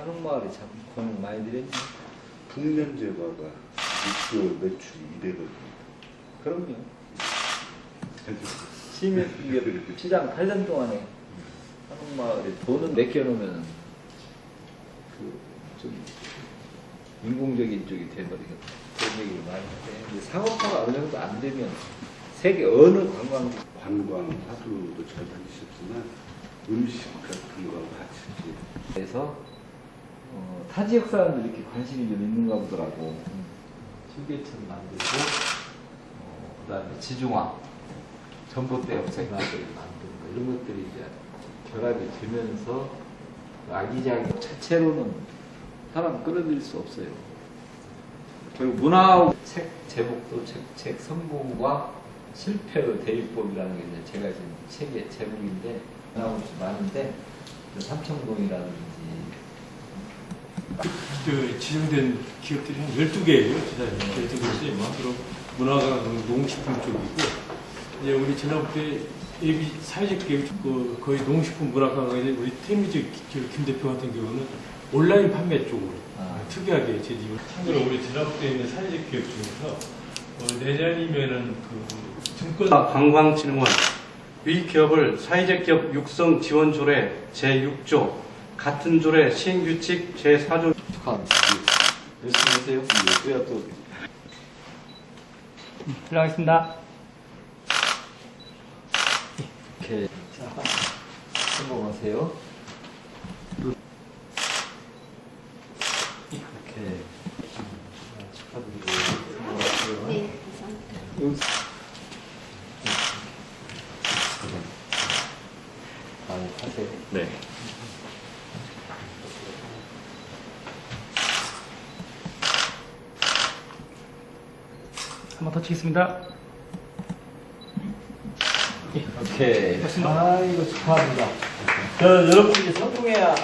한옥마을이 참 공을 많이 들였네. 풍년 제과가 6개월 매출이 200억입니다. 그럼요. 시민 이게 시장 8년 동안에 한옥마을에 돈은 맡겨놓으면 그좀 인공적인 쪽이 돼버리거든. 그런 얘기를 많이 하는데 근데 상업화가 어느 정도 안 되면 세계 어느 관광지 관광, 화두도 잘 다니셨지만 음식 같은 거 같이 에서 어, 타 지역 사람들이 이렇게 관심이 좀 있는가 보더라고. 휴게천 만들고, 어, 그다음에 지중화, 전봇대 업생들을 만드는 거 이런 것들이 이제 결합이 되면서 그 아기자기 자체로는 사람 끌어들일 수 없어요. 그리고 문화 책 제목도 책, 책 성공과 실패의 대리법이라는 게 이제 제가 지금 책의 제목인데 나오고 많은데 그 삼청동이라든지 그 지정된 기업들이 한 12개예요. 지사님. 12개씩 마음대로 문화관, 농식품 쪽이고 이제 우리 지난번에 예비 사회적 기업 그 거의 농식품 문화관에 우리 태미즈 김 대표 같은 경우는 온라인 판매 쪽으로 아. 특이하게 재직을 참고로 우리 지난번에 있는 사회적 기업 중에서 어, 내년이면은 그 증권 관광진흥원 위 기업을 사회적 기업 육성 지원 조례 제6조 같은 조례 시행규칙 제4조 축하합니다. 열심히 하세요. 또야 또 들어가겠습니다. 이렇게 자, 성공하세요. 이렇게 음, 축하드리고 성공하세요. 네, 감사합니다. 많이 하세요. 네. 한번 더 치겠습니다. 오케이. 아, 이거 축하합니다. 저, 여러분들이 성공해야